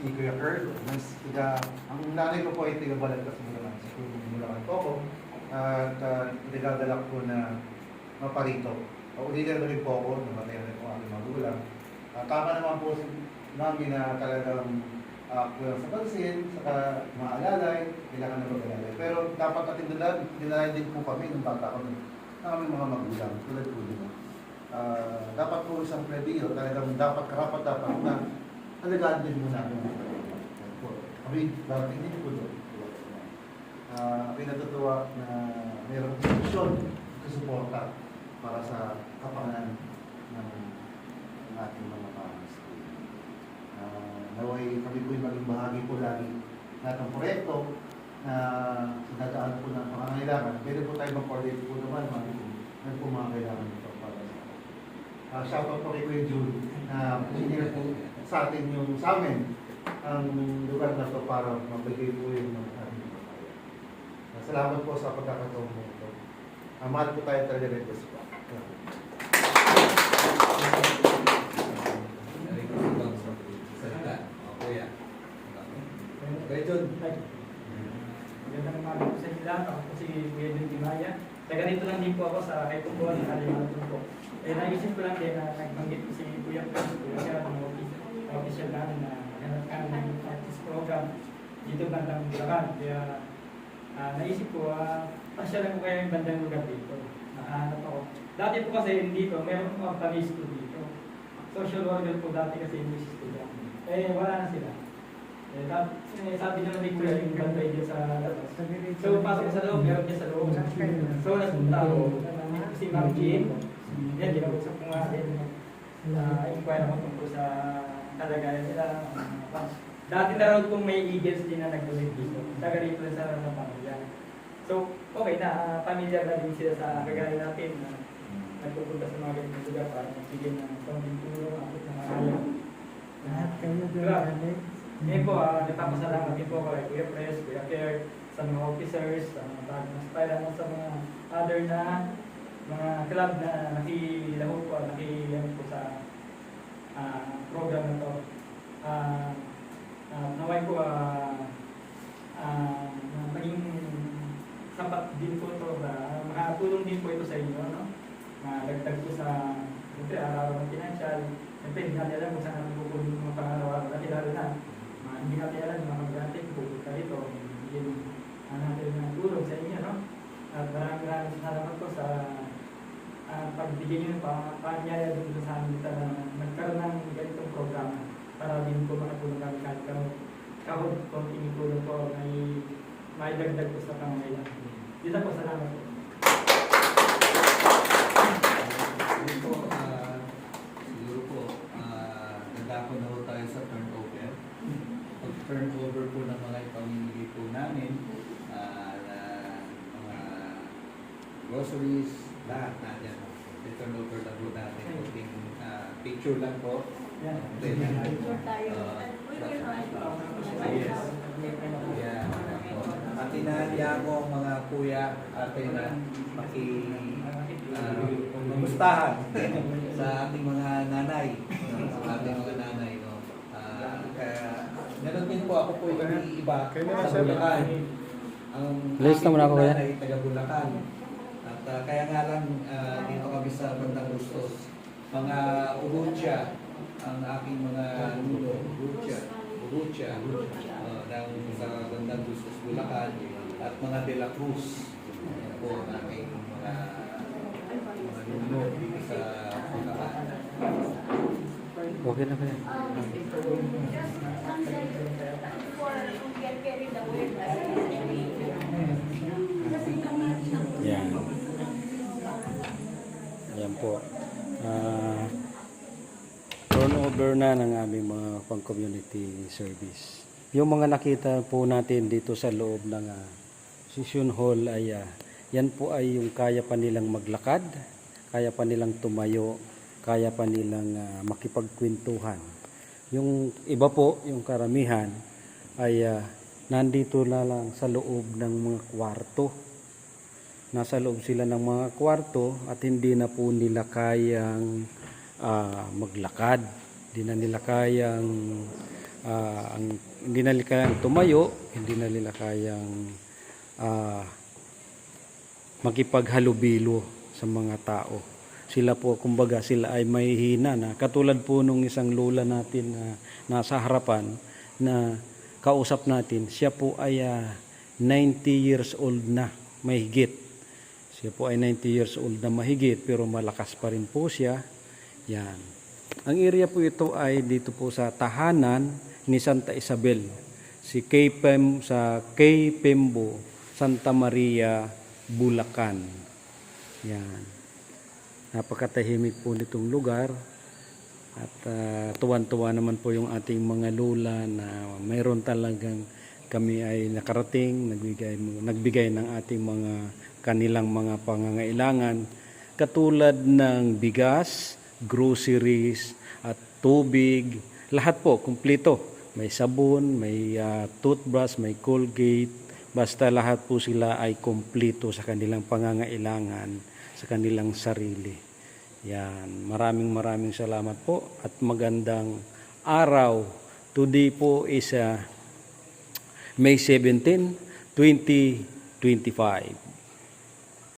si Kuya Kurt. Mas, tiga, ang nanay ko po ay tiga Balagtas Bulacan. Sa Tulong Bulacan po ako. At uh, nagagalak po na maparito. Paulitin na rin po ako, namatay na po ang magulang. Ah, tama naman po namin na talagang uh, kulang sa pansin, saka maalalay, kailangan na mag-alalay. Pero dapat natin dinalayan, dinalayan din po kami ng bata kami ng aming mga magulang, tulad po din. Ah, dapat po isang prebio, talagang dapat karapat dapat na alagaan din mo namin. Po. Kami, darating din po doon. Ah, ako'y natutuwa na mayroong institusyon na suporta para sa kapakanan ng, ng ating mga parents. Uh, naway kami po'y maging bahagi po lagi ng proyekto na sinadaan po ng pangangailangan. Pwede po tayo mag-coordinate po naman mga ano po mga kailangan para sa uh, shoutout po kay Kuya June na engineer po sa atin yung sa amin ang lugar na to para mabigay po yung mga. Uh, salamat po sa pagkakataon mo ito. Mahal po tayo talaga rin kuya. Kuya John. Magandang umaga po sa inyo lahat. Ako po si Kuya Jun Timaya. Taga dito lang din po ako sa Kaipukuan ng Kalimantan po. Eh, naisip ko lang din na nagbanggit ko si Kuya Kuya ng office, official namin na hanap ka ng practice program dito bandang Bulacan. Kaya ah, naisip ko, uh, pasya lang ko kaya yung bandang lugar dito. Nakahanap ako. Dati po kasi dito, meron po ang panis ko dito. Social worker po dati kasi yung dyan. Eh, wala na sila. Eh, eh, sabi naman ni Kuya yung bantay dyan sa labas. So, pasok sa loob, meron niya sa loob. So, nasunta ako. Si Ma'am Jean, yan, ginausap ko nga din. Na inquire ako tungkol sa kalagayan nila. Dati na raw kung may agents din na nag-donate dito. Taga rin sa mga pamilya. So, okay na, uh, pamilya na din sila sa kagaya natin. na nagpupunta sa mga ganitong lugar para magbigay ng konting tulong at ng mga. Lahat kayo doon. Ngayon po, uh, nagpapasalamat din po ako kay Kuya Pres, Kuya Care, sa mga officers, sa mga bagong style, at sa mga other na mga club na nakilahu po, nakilang po sa ah, program na to. Ah, ah, naway ah, ah, na maging sapat din po ito, na makatulong din po ito sa inyo, no? na dagdag po sa, siyempre, araw ng financial, siyempre, hindi natin alam kung saan natin pupunin yung mga pangaraw-araw natin, lalo na, mga hindi natin alam, mga mag-ate, pupunta dito, bigyan uh, natin ng tulong sa inyo, no? At maraming maraming salamat po sa uh, pagbigay nyo ng pa- paanyaya dito sa amin dito na nagkaroon ng ganitong programa para din po makatulong kami kahit kahit kahit konting tulong po may maidagdag po sa pangangailangan. Dito po, salamat po. Yun po, ah, siguro po, ah, nagdako na tayo sa turnover. Pag turnover po ng mga ipamimigay po namin, ah, na mga groceries, lahat na dyan. I-turnover na po natin. Kunting ah, picture lang po. Yan. Then, Picture tayo. ah, Yes. Yeah. At inahaya ko ang mga kuya ate na maki uh, mamustahan sa ating mga nanay. Sa ating mga nanay. No? Ah, kaya, ganun din po ako po yung iba sa Bulacan. Ang List naman ako, aking kuya. nanay, taga Bulacan. Ah, kaya nga lang ah, dito kami sa Bandang Bustos. Mga Urutya, ang aking mga nulo, Urutya. Urutya. Uh, ng sa Bandang Bustos, Bulacan. At mga De La Cruz. Yan po ang aking mga mga nulo dito sa Bulacan. Okay na ba yan? Yan. Yan po. Ah, turnover na ng aming mga pang-community service. Yung mga nakita po natin dito sa loob ng ah, session hall ay ah, yan po ay yung kaya pa nilang maglakad, kaya pa nilang tumayo, kaya pa nilang ah, makipagkwentuhan. Yung iba po, yung karamihan ay ah, nandito na lang sa loob ng mga kwarto. Nasa loob sila ng mga kwarto at hindi na po nila kayang ah, maglakad. Hindi na nila kayang ah, ang, hindi na nila kayang tumayo, hindi na nila kayang ah, makipaghalubilo sa mga tao. Sila po, kumbaga, sila ay may hina na. Katulad po nung isang lola natin na nasa harapan na kausap natin, siya po ay ah, 90 years old na, mahigit. Siya po ay 90 years old na mahigit pero malakas pa rin po siya. Yan. Ang area po ito ay dito po sa tahanan ni Santa Isabel. Si Kay Pem, sa Kay Pembo, Santa Maria, Bulacan. Yan. Napakatahimik po nitong lugar. At ah, tuwan-tuwa naman po yung ating mga lula na mayroon talagang kami ay nakarating, nagbigay, nagbigay ng ating mga kanilang mga pangangailangan katulad ng bigas, groceries, at tubig. Lahat po, kumplito. May sabon, may ah, toothbrush, may Colgate. Basta lahat po sila ay kumplito sa kanilang pangangailangan sa kanilang sarili. Yan. Maraming maraming salamat po at magandang araw. Today po is ah, May 17, 2025.